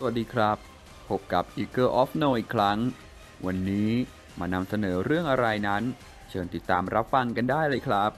สวัสดีครับ พบกับ Eagle of No อีกครั้ง วันนี้มานำเสนอเรื่องอะไรนั้น เชิญติดตามรับฟังกันได้เลยครับ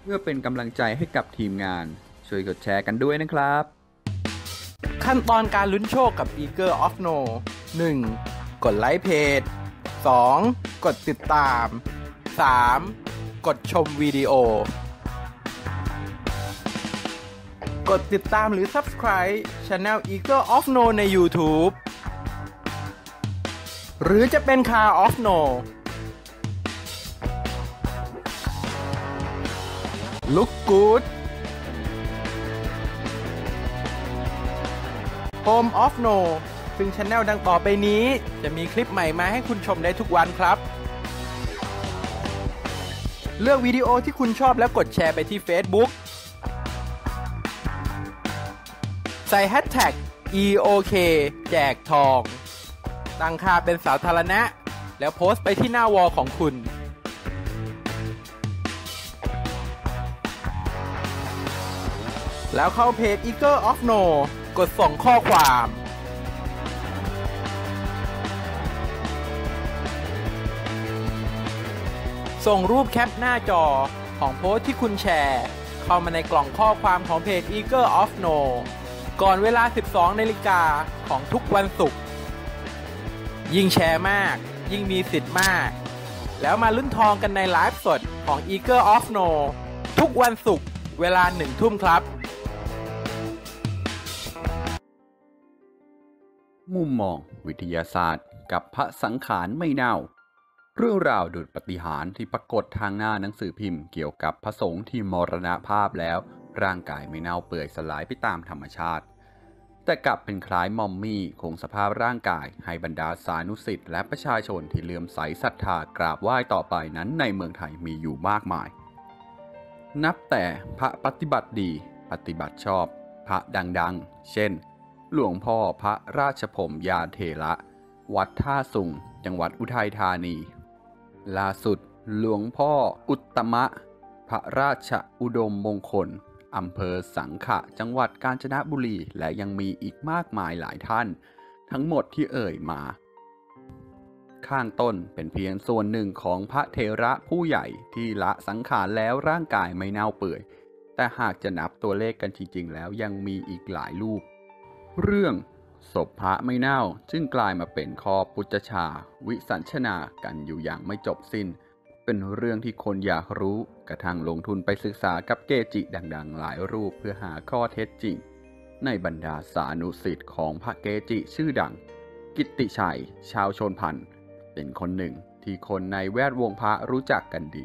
เพื่อเป็นกำลังใจให้กับทีมงาน ช่วยกดแชร์กันด้วยนะครับ ขั้นตอนการลุ้นโชคกับ Eager of No 1. กดไลค์เพจ 2. กดติดตาม 3. กดชมวิดีโอ กดติดตามหรือ Subscribe Channel Eager of No ใน YouTube หรือจะเป็น Car of No Look Good Home of No ซึ่งช anel ดังต่อไปนี้ จะมีคลิปใหม่มาให้คุณชมได้ทุกวันครับ เลือกวิดีโอที่คุณชอบแล้วกดแชร์ไปที่ Facebook ใส่ Hashtag EOK แจกทอง ตั้งค่าเป็นสาธารณะ แล้วโพสต์ไปที่หน้าวอลของคุณ แล้วเข้าเพจ Eagle of No กดส่งข้อความ ส่งรูปแคปหน้าจอของโพสต์ที่คุณแชร์ เข้ามาในกล่องข้อความของเพจ Eagle of No ก่อนเวลา 12นาฬิกาของทุกวันศุกร์ ยิ่งแชร์มาก ยิ่งมีสิทธิ์มาก แล้วมาลุ้นทองกันในไลฟ์สดของ Eagle of No ทุกวันศุกร์เวลาหนึ่งทุ่มครับ มุมมองวิทยาศาสตร์กับพระสังขารไม่เน่า เรื่องราวดุจปฏิหารที่ปรากฏทางหน้าหนังสือพิมพ์เกี่ยวกับพระสงฆ์ที่มรณภาพแล้วร่างกายไม่เน่าเปื่อยสลายไปตามธรรมชาติ แต่กลับเป็นคล้ายมอมมี่คงสภาพร่างกาย ให้บรรดาสานุสิทธิ์และประชาชนที่เลื่อมใสศรัทธากราบไหว้ต่อไปนั้นในเมืองไทยมีอยู่มากมาย นับแต่พระปฏิบัติดีปฏิบัติชอบ พระดังๆ เช่น หลวงพ่อพระราชผมยาเทระ วัดท่าสุง จังหวัดอุทัยธานี ล่าสุดหลวงพ่ออุตตมะ พระราชอุดมมงคล อำเภอสังขะจังหวัดกาญจนบุรีและยังมีอีกมากมายหลายท่าน ทั้งหมดที่เอ่ยมา ข้างต้นเป็นเพียงส่วนหนึ่งของพระเทระผู้ใหญ่ที่ละสังขารแล้วร่างกายไม่เน่าเปื่อย แต่หากจะนับตัวเลขกันจริงๆ แล้วยังมีอีกหลายรูป เรื่องศพพระไม่เน่าจึงกลายมาเป็นข้อพุทธชา วิสัญชนากันอยู่อย่างไม่จบสิน้น เป็นเรื่องที่คนอยากรู้ กระทั่งลงทุนไปศึกษากับเกจิดังๆ หลายรูปเพื่อหาข้อเท็จจริง ในบรรดาสานุสิทธิ์ของพระเกจิชื่อดัง กิตติชัย ชาวชนพันธ์เป็นคนหนึ่งที่คนในแวดวงพระรู้จักกันดี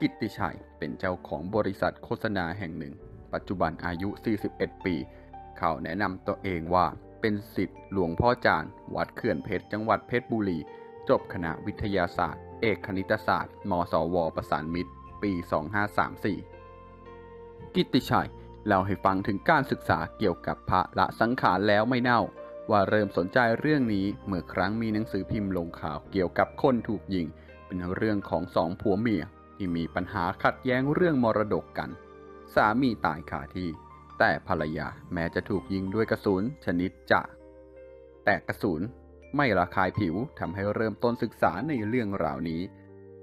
กิตติชัยเป็นเจ้าของบริษัทโฆษณาแห่งหนึ่ง ปัจจุบันอายุ 41 ปี เขาแนะนำตัวเองว่าเป็นสิทธิ์หลวงพ่อจานวัดเขื่อนเพชรจังหวัดเพชรบุรี จบคณะวิทยาศาสตร์ เอกคณิตศาสตร์ มสว ประสานมิตร ปี 2534 กิตติชัยเล่าให้ฟังถึงการศึกษาเกี่ยวกับพระละสังขารแล้วไม่เน่า ว่าเริ่มสนใจเรื่องนี้เมื่อครั้งมีหนังสือพิมพ์ลงข่าวเกี่ยวกับคนถูกยิง เป็นเรื่องของสองผัวเมียที่มีปัญหาขัดแย้งเรื่องมรดกกัน สามีตายคาที่ แต่ภรรยาแม้จะถูกยิงด้วยกระสุนชนิดจะ แต่กระสุน ไม่ระคายผิวทำให้เริ่มต้นศึกษาในเรื่องราวนี้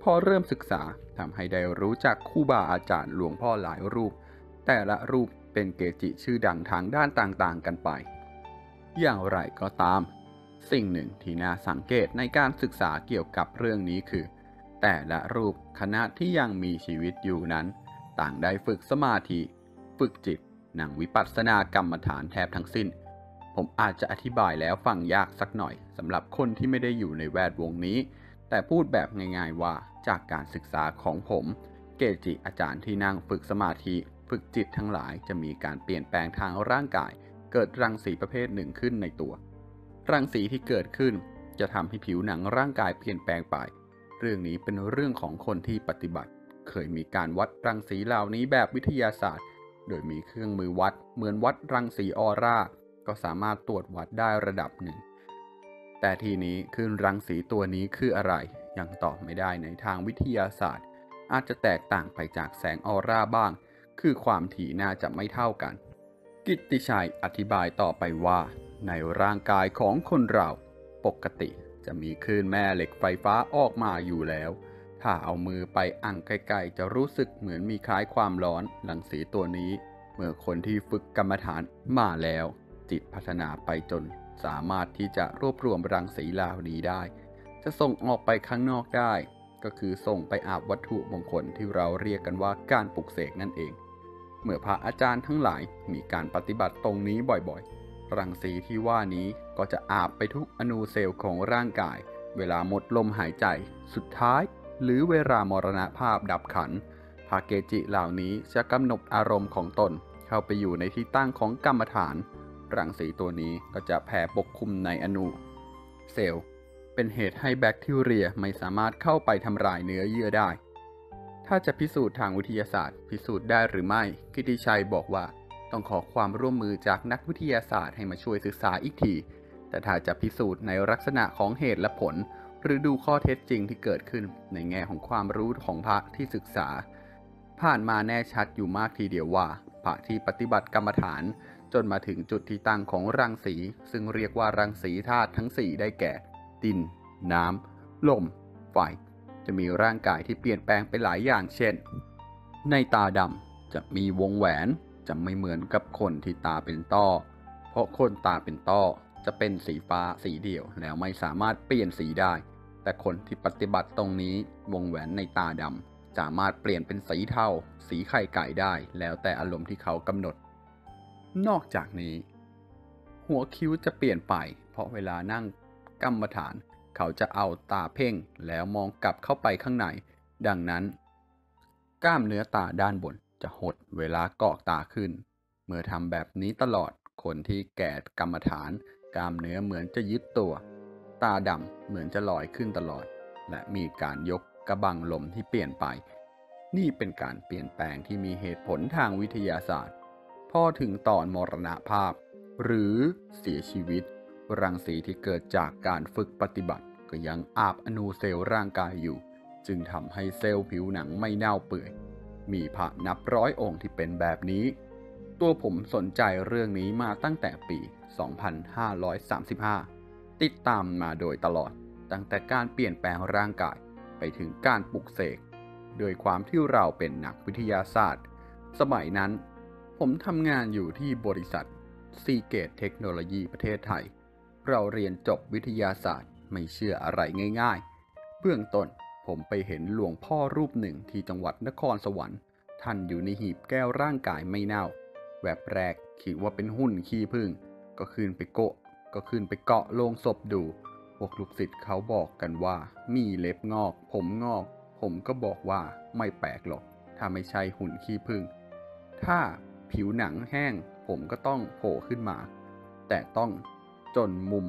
พอเริ่มศึกษาทำให้ได้รู้จักครูบาอาจารย์หลวงพ่อหลายรูป แต่ละรูปเป็นเกจิชื่อดังทางด้านต่างๆ กันไป อย่างไรก็ตาม สิ่งหนึ่งที่น่าสังเกตในการศึกษาเกี่ยวกับเรื่องนี้คือ แต่ละรูปคณะที่ยังมีชีวิตอยู่นั้น ต่างได้ฝึกสมาธิ ฝึกจิต นั่งวิปัสสนากรรมฐานแทบทั้งสิ้น ผมอาจจะอธิบายแล้วฟังยากสักหน่อยสำหรับคนที่ไม่ได้อยู่ในแวดวงนี้ แต่พูดแบบง่ายๆว่าจากการศึกษาของผม เกจิอาจารย์ที่นั่งฝึกสมาธิ ฝึกจิตทั้งหลายจะมีการเปลี่ยนแปลงทางร่างกาย เกิดรังสีประเภทหนึ่งขึ้นในตัว รังสีที่เกิดขึ้น จะทำให้ผิวหนังร่างกายเปลี่ยนแปลงไป เรื่องนี้เป็นเรื่องของคนที่ปฏิบัติ เคยมีการวัดรังสีเหล่านี้แบบวิทยาศาสตร์ โดยมีเครื่องมือวัดเหมือนวัดรังสีออร่า ก็สามารถตรวจวัดได้ระดับหนึ่ง แต่ทีนี้คลื่นรังสีตัวนี้คืออะไรยังตอบไม่ได้ในทางวิทยาศาสตร์ อาจจะแตกต่างไปจากแสงออร่าบ้าง คือความถี่น่าจะไม่เท่ากัน กิตติชัยอธิบายต่อไปว่า ในร่างกายของคนเราปกติจะมีคลื่นแม่เหล็กไฟฟ้าออกมาอยู่แล้ว ถ้าเอามือไปอังใกล้ๆจะรู้สึกเหมือนมีคล้ายความร้อน หลังสีตัวนี้ เมื่อคนที่ฝึกกรรมฐานมาแล้ว ตพัฒนาไปจนสามารถที่จะรวบรวมรังสีเหล่านี้ได้ จะส่งออกไปข้างนอกได้ ก็คือส่งไปอาบวัตถุมงคลที่เราเรียกกันว่าการปลุกเสกนั่นเอง เมื่อพระอาจารย์ทั้งหลายมีการปฏิบัติตรงนี้บ่อยๆ รังสีที่ว่านี้ก็จะอาบไปทุกอนูเซลล์ของร่างกาย เวลาหมดลมหายใจ สุดท้าย หรือเวลามรณภาพดับขันพระเกจิเหล่านี้จะกำหนดอารมณ์ของตนเข้าไปอยู่ในที่ตั้งของกรรมฐาน รังสีตัวนี้ก็จะแผ่ปกคลุมในอนูเซลล์ เป็นเหตุให้แบคทีเรียไม่สามารถเข้าไปทำลายเนื้อเยื่อได้ ถ้าจะพิสูจน์ทางวิทยาศาสตร์ พิสูจน์ได้หรือไม่ กิติชัยบอกว่าต้องขอความร่วมมือจากนักวิทยาศาสตร์ให้มาช่วยศึกษาอีกที แต่ถ้าจะพิสูจน์ในลักษณะของเหตุและผล หรือดูข้อเท็จจริงที่เกิดขึ้นในแง่ของความรู้ของพระที่ศึกษา ผ่านมาแน่ชัดอยู่มากทีเดียวว่าพระที่ปฏิบัติกรรมฐาน จนมาถึงจุดที่ตั้งของรังสี ซึ่งเรียกว่ารังสีธาตุทั้ง 4 ได้แก่ ดิน น้ำ ลม ไฟ จะมีร่างกายที่เปลี่ยนแปลงไปหลายอย่างเช่น ในตาดำจะมีวงแหวน จะไม่เหมือนกับคนที่ตาเป็นต้อ เพราะคนตาเป็นต้อจะเป็นสีฟ้าสีเดียวแล้วไม่สามารถเปลี่ยนสีได้ แต่คนที่ปฏิบัติตรงนี้วงแหวนในตาดำสามารถเปลี่ยนเป็นสีเทาสีไข่ไก่ได้ แล้วแต่อารมณ์ที่เขากำหนด นอกจากนี้ หัวคิ้วจะเปลี่ยนไป เพราะเวลานั่งกรรมฐาน เขาจะเอาตาเพ่งแล้วมองกลับเข้าไปข้างใน ดังนั้น กล้ามเนื้อตาด้านบนจะหดเวลากาะตาขึ้น เมื่อทำแบบนี้ตลอดคนที่แก่กรรมฐาน กล้ามเนื้อเหมือนจะยึดตัว ตาดำเหมือนจะลอยขึ้นตลอด และมีการยกกระบังลมที่เปลี่ยนไป นี่เป็นการเปลี่ยนแปลงที่มีเหตุผลทางวิทยาศาสตร์ พอถึงตอนมรณภาพ หรือเสียชีวิต รังสีที่เกิดจากการฝึกปฏิบัติ ก็ยังอาบอนูเซลล์ร่างกายอยู่ จึงทำให้เซลล์ผิวหนังไม่เน่าเปื่อย มีพระนับร้อยองค์ที่เป็นแบบนี้ ตัวผมสนใจเรื่องนี้มาตั้งแต่ปี 2535 ติดตามมาโดยตลอด ตั้งแต่การเปลี่ยนแปลงร่างกายไปถึงการปลุกเสกโดยความที่เราเป็นนักวิทยาศาสตร์ สมัยนั้น ผมทำงานอยู่ที่บริษัทซีเกตเทคโนโลยีประเทศไทย เราเรียนจบวิทยาศาสตร์ไม่เชื่ออะไรง่าย ๆ เบื้องต้นผมไปเห็นหลวงพ่อรูปหนึ่งที่จังหวัดนครสวรรค์ ท่านอยู่ในหีบแก้วร่างกายไม่เน่า แวบแรกคิดว่าเป็นหุ่นขี้ผึ้งก็ขึ้นไปโกะ ก็ขึ้นไปเกาะโลงศพดู พวกลูกศิษย์เขาบอกกันว่า มีเล็บงอก ผมงอก ผมก็บอกว่าไม่แปลกหรอก ถ้าไม่ใช่หุ่นขี้ผึ้งถ้า ผิวหนังแห้งผมก็ต้องโผล่ขึ้นมา แต่ต้องจนมุม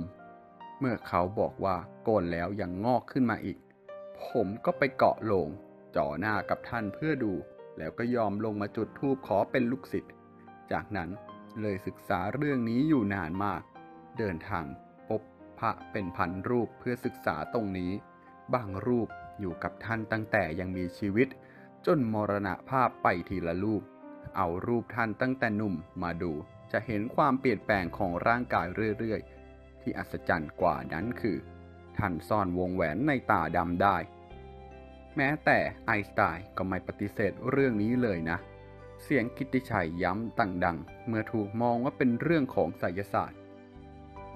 เมื่อเขาบอกว่าโกนแล้วยังงอกขึ้นมาอีก ผมก็ไปเกาะลงจ่อหน้ากับท่านเพื่อดู แล้วก็ยอมลงมาจุดธูปขอเป็นลูกศิษย์จากนั้นเลยศึกษาเรื่องนี้อยู่นานมาก เดินทางพบพระเป็นพันรูปเพื่อศึกษาตรงนี้ บางรูปอยู่กับท่านตั้งแต่ยังมีชีวิต จนมรณภาพไปทีละรูป เอารูปท่านตั้งแต่หนุ่มมาดู จะเห็นความเปลี่ยนแปลงของร่างกายเรื่อยๆ ที่อัศจรรย์กว่านั้นคือ ท่านซ่อนวงแหวนในตาดำได้ แม้แต่ไอสไตน์ก็ไม่ปฏิเสธเรื่องนี้เลยนะ เสียงกิติชัยย้ำตั้งดัง เมื่อถูกมองว่าเป็นเรื่องของไสยศาสตร์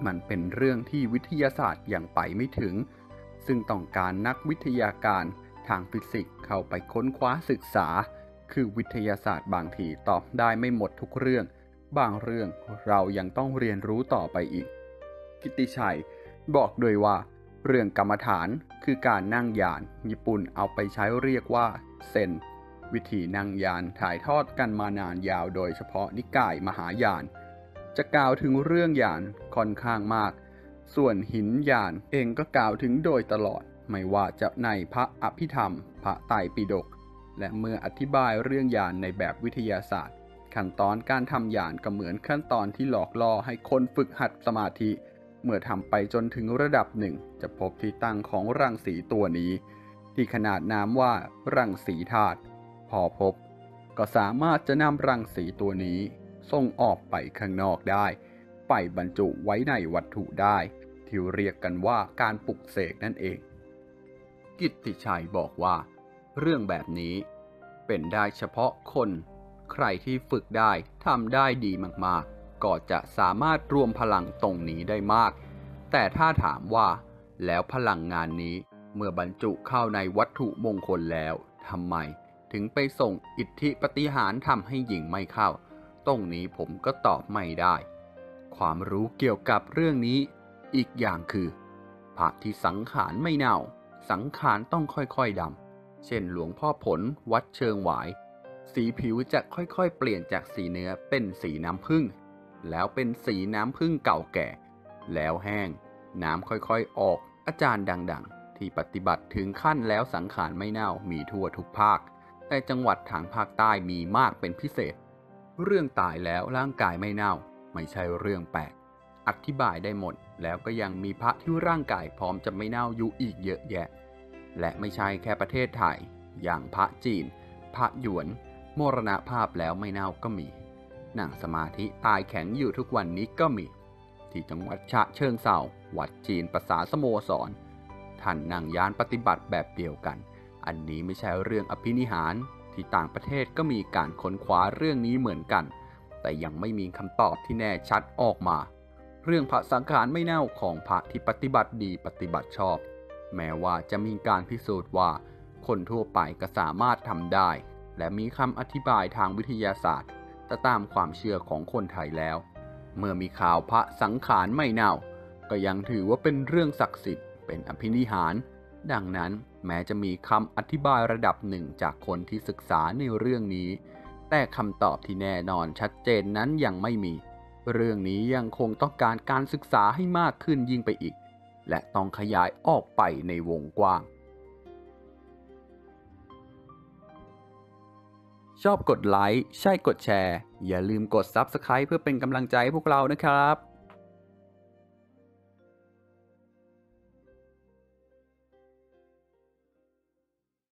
มันเป็นเรื่องที่วิทยาศาสตร์ยังไปไม่ถึง ซึ่งต้องการนักวิทยาการทางฟิสิกส์เข้าไปค้นคว้าศึกษา คือวิทยาศาสตร์บางทีตอบได้ไม่หมดทุกเรื่อง บางเรื่องเรายังต้องเรียนรู้ต่อไปอีก กิติชัยบอกด้วยว่า เรื่องกรรมฐานคือการนั่งยาน ญี่ปุ่นเอาไปใช้เรียกว่าเซนวิธีนั่งยานถ่ายทอดกันมานานยาวโดยเฉพาะนิกายมหายาน จะกล่าวถึงเรื่องยานค่อนข้างมาก ส่วนหินยานเองก็กล่าวถึงโดยตลอด ไม่ว่าจะในพระอภิธรรม พระไตรปิฎก และเมื่ออธิบายเรื่องยานในแบบวิทยาศาสตร์ ขั้นตอนการทำยานก็เหมือนขั้นตอนที่หลอกล่อให้คนฝึกหัดสมาธิ เมื่อทำไปจนถึงระดับหนึ่ง จะพบที่ตั้งของรังสีตัวนี้ ที่ขนาดนามว่ารังสีธาตุพอพบ ก็สามารถจะนำรังสีตัวนี้ส่งออกไปข้างนอกได้ ไปบรรจุไว้ในวัตถุได้ที่เรียกกันว่าการปลุกเสกนั่นเอง กิตติชัยบอกว่า เรื่องแบบนี้ เป็นได้เฉพาะคน ใครที่ฝึกได้ทำได้ดีมากๆ ก็จะสามารถรวมพลังตรงนี้ได้มาก แต่ถ้าถามว่า แล้วพลังงานนี้เมื่อบรรจุเข้าในวัตถุมงคลแล้วทำไม ถึงไปส่งอิทธิปฏิหารทำให้หญิงไม่เข้า ตรงนี้ผมก็ตอบไม่ได้ ความรู้เกี่ยวกับเรื่องนี้ อีกอย่างคือพระที่สังขารไม่เน่า สังขารต้องค่อยๆดำ เช่นหลวงพ่อผลวัดเชิงหวาย สีผิวจะค่อยๆ เปลี่ยนจากสีเนื้อเป็นสีน้ำผึ้ง แล้วเป็นสีน้ำผึ้งเก่าแก่ แล้วแห้ง น้ำค่อยๆออก อาจารย์ดังๆ ที่ปฏิบัติถึงขั้นแล้วสังขารไม่เน่ามีทั่วทุกภาค แต่จังหวัดทางภาคใต้มีมากเป็นพิเศษ เรื่องตายแล้วร่างกายไม่เน่า ไม่ใช่เรื่องแปลก อธิบายได้หมด แล้วก็ยังมีพระที่ร่างกายพร้อมจะไม่เน่าอยู่อีกเยอะแยะ และไม่ใช่แค่ประเทศไทย อย่างพระจีน พระหยวน มรณภาพแล้วไม่เน่าก็มี นั่งสมาธิตายแข็งอยู่ทุกวันนี้ก็มี ที่จังหวัดฉะเชิงเซาวัดจีนภาษาสโมสร ท่านนั่งยานปฏิบัติแบบเดียวกัน อันนี้ไม่ใช่เรื่องอภินิหาร ที่ต่างประเทศก็มีการค้นคว้าเรื่องนี้เหมือนกัน แต่ยังไม่มีคำตอบที่แน่ชัดออกมา เรื่องพระสังขารไม่เน่าของพระที่ปฏิบัติดีปฏิบัติชอบ แม้ว่าจะมีการพิสูจน์ว่า คนทั่วไปก็สามารถทำได้ และมีคำอธิบายทางวิทยาศาสตร์แต่ตามความเชื่อของคนไทยแล้ว เมื่อมีข่าวพระสังขารไม่เน่า ก็ยังถือว่าเป็นเรื่องศักดิ์สิทธิ์เป็นอภินิหาร ดังนั้นแม้จะมีคำอธิบายระดับหนึ่งจากคนที่ศึกษาในเรื่องนี้ แต่คำตอบที่แน่นอนชัดเจนนั้นยังไม่มี เรื่องนี้ยังคงต้องการการศึกษาให้มากขึ้นยิ่งไปอีก และต้องขยายออกไปในวงกว้าง ชอบกดไลค์ ใช่กดแชร์ อย่าลืมกด Subscribe เพื่อเป็นกำลังใจให้พวกเรานะครับ